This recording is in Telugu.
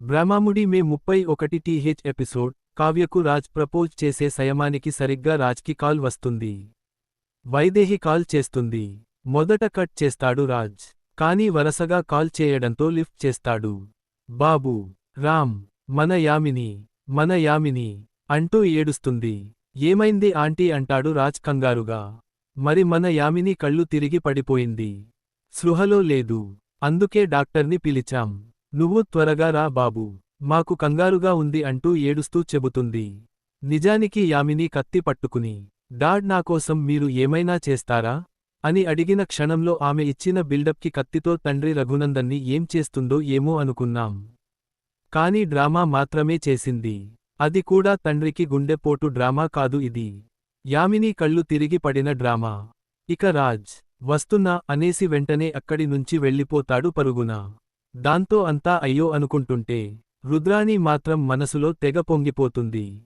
బ్రహ్మాముడి మే ముప్పై ఒకటి టీహెచ్ ఎపిసోడ్. కావ్యకు రాజ్ ప్రపోజ్ చేసే సయమానికి సరిగ్గా రాజ్కి కాల్ వస్తుంది. వైదేహి కాల్ చేస్తుంది. మొదట కట్ చేస్తాడు రాజ్. కానీ వరసగా కాల్ చేయడంతో లిఫ్ట్ చేస్తాడు. బాబు! రామ్! మన యామిని! మన యామిని! అంటూ ఏడుస్తుంది. ఏమైంది ఆంటీ అంటాడు రాజ్ కంగారుగా. మరి మన యామిని కళ్ళు తిరిగి పడిపోయింది. సృహలో లేదు. అందుకే డాక్టర్ని పిలిచాం. నువ్వు త్వరగా రా బాబు. మాకు కంగారుగా ఉంది అంటూ ఏడుస్తూ చెబుతుంది. నిజానికి యామిని కత్తి పట్టుకుని డాడ్ నాకోసం మీరు ఏమైనా చేస్తారా? అని అడిగిన క్షణంలో ఆమె ఇచ్చిన బిల్డప్కి కత్తితో తండ్రి రఘునందన్ని ఏం చేస్తుందో ఏమో అనుకున్నాం. కాని డ్రామా మాత్రమే చేసింది. అది కూడా తండ్రికి గుండెపోటు డ్రామా కాదు ఇది. యామిని కళ్ళు తిరిగి పడిన డ్రామా. ఇక రాజ్ వస్తున్నా అనేసి వెంటనే అక్కడి నుంచి వెళ్ళిపోతాడు పరుగున. దాంతో అంతా అయ్యో అనుకుంటుంటే రుద్రాణి మాత్రం మనసులో తెగ పొంగిపోతుంది.